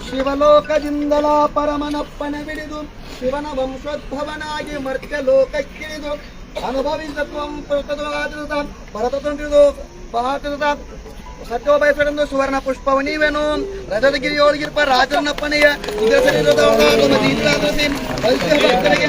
ಶಿವಲೋಕದಿಂದಲ ಪರಮನಪ್ಪನ ಬಿಡಿದು ಶಿವನ ವಂಶೋದ್ಭವನಾಗಿ ಮರ್ತ್ಯ ಲೋಕಕ್ಕಿಳಿದು ಅನುಭವಿಸತ್ವಂ ಭರತ ಭರತತಂತ್ರಿದು ಪಾತ್ರದ ಸತ್ಯ ಬಯಸಡೆಂದು ಸುವರ್ಣ ಪುಷ್ಪವು ನೀವೇನು. ರಜದ ಗಿರಿಯೊಳಗಿರ್ಪ ರಾಜನಪ್ಪನೆಯ ಭಕ್ತರಿಗೆ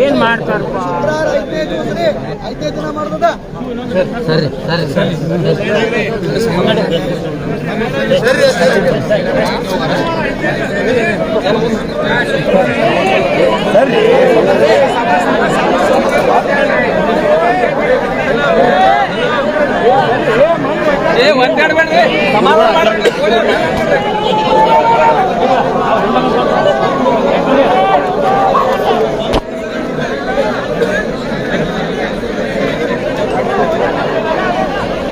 ಏನ್ ದಿವಸ ಐದನೇ ದಿನ ಮಾಡ್ಬೋದ ಸರಿ ಸಮಾಧಾನ